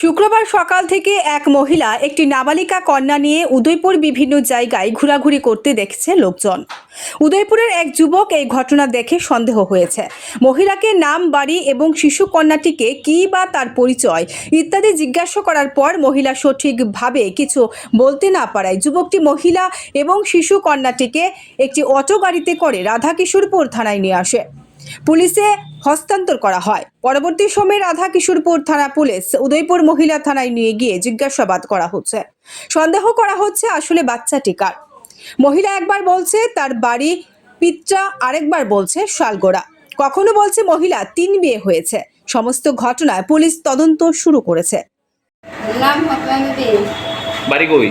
শুক্রবার সকাল থেকে এক মহিলা একটি নাবালিকা কন্যা নিয়ে উদয়পুর বিভিন্ন জায়গায় ঘোরাঘুরি করতে দেখছে লোকজন। উদয়পুরের এক যুবক এই ঘটনা দেখে সন্দেহ হয়েছে। মহিলাকে নাম, বাড়ি এবং শিশু কন্যাটিকে কী বা তার পরিচয় ইত্যাদি জিজ্ঞাসা করার পর মহিলা সঠিকভাবে কিছু বলতে না পারায় যুবকটি মহিলা এবং শিশু কন্যাটিকে একটি অটো গাড়িতে করে রাধাকিশোরপুর থানায় নিয়ে আসে। পুলিশে হস্তান্তর করা হয়। পরবর্তী সময়ে রাধা কিশোরপুর থানা পুলিশ উদয়পুর মহিলা থানায় নিয়ে গিয়ে জিজ্ঞাসাবাদ করা হচ্ছে। সন্দেহ করা হচ্ছে আসলে বাচ্চা টিকার মহিলা একবার বলছে তার বাড়ি পিত্রা আরেকবার বলছে শালগোড়া। কখনো বলছে মহিলা তিন বিয়ে হয়েছে। সমস্ত ঘটনায় পুলিশ তদন্ত শুরু করেছে। বাড়ি কই?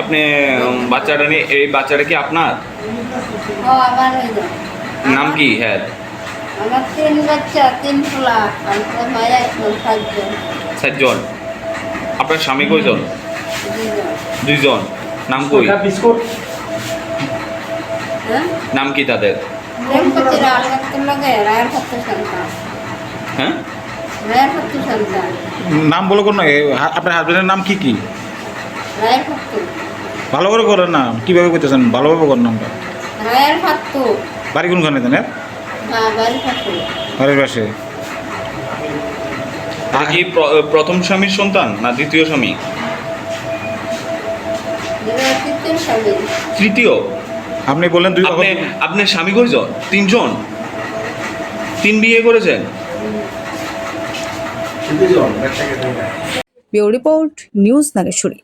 আপনি বাচ্চাটা নিয়ে এই বাচ্চাটা কি আপনার? আমার নাম কি? হ্যাঁ। আমার তিন বাচ্চা পোলা সাতজন। চারজন আপনার স্বামী কয়জন? দুইজন। নাম কই? হ্যাঁ? নাম কি তাদের? হ্যাঁ? নাম বলো কোন আপনার হাজবেন্ডের নাম কি কি? ভালো করে করেন না কীভাবে করতেছেন? ভালোভাবে করেন নামটা। বাড়ি কোনখানে জানেন বাড়ি বাড়ির পাশে। কি প্র- প্রথম স্বামীর সন্তান না দ্বিতীয় স্বামী? তৃতীয় স্বামী। তৃতীয়? আপনি বললেন দুই আপনি আপনার স্বামী কয়জন তিনজন? তিন বিয়ে করেছেন? Bureau report news Nageshwari.